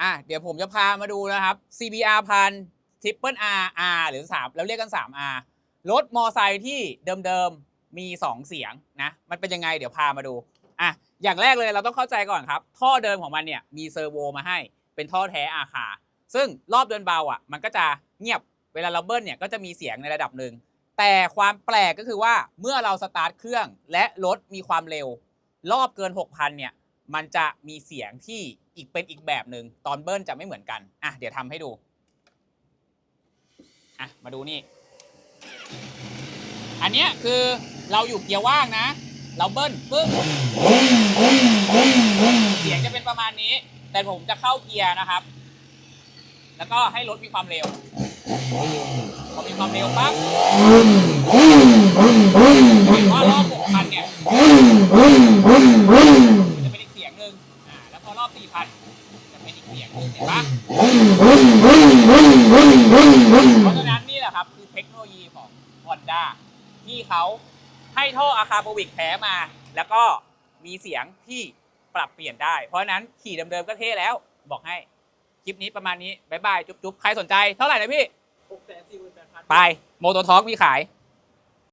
อะเดี๋ยวผมจะพามาดูนะครับ CBR พัน Triple R R หรือ 3 แล้วเรียกกัน 3R รถมอไซค์ที่เดิมๆ มี 2 เสียงนะ มันเป็นยังไงเดี๋ยวพามาดู อะ อย่างแรกเลยเราต้องเข้าใจก่อนครับ ท่อเดิมของมันเนี่ยมีเซอร์โวมาให้ เป็นท่อแท้อาคา ซึ่งรอบเดินเบาอะ มันก็จะเงียบ เวลาเราเบิ้ลเนี่ยก็จะมีเสียงในระดับหนึ่ง แต่ความแปลกก็คือว่าเมื่อเราสตาร์ทเครื่องและรถมีความเร็ว รอบเกิน 6,000 เนี่ย มันจะมีเสียงที่อีกเป็นอีกแบบหนึ่งตอนเบิ้ลจะไม่เหมือนกันอะเดี๋ยวทำให้ดูอะมาดูนี่ อันเนี้ยคือเราอยู่เกียร์ว่างนะ เราเบิ้ลปึ๊บเสียงจะเป็นประมาณนี้ แต่ผมจะเข้าเกียร์นะครับ แล้วก็ให้รถมีความเร็วพอมีความเร็วปั๊บเห็นว่ารอบ6,000เนี่ย จะเป็ นึ่งอ่าแล้วพอรอบ4,000จะเป็นอีกเสียงหนึ่งเห็นปะเพราะฉะนั้นนี่แหละครับคือเทคโนโลยีของ Honda ที่เขาให้ท่ออาคาโปวิกแท้มา แล้วก็มีเสียงที่ปรับเปลี่ยนได้ เพราะฉะนั้นขี่เดิมๆก็เท่แล้วบอกให้คลิปนี้ประมาณนี้บ๊ายบายจุ๊บๆใครสนใจเท่าไหร่นะพี่ หกแสนสี่หมื่นแปดพัน ไปโมโตท็อกมีขาย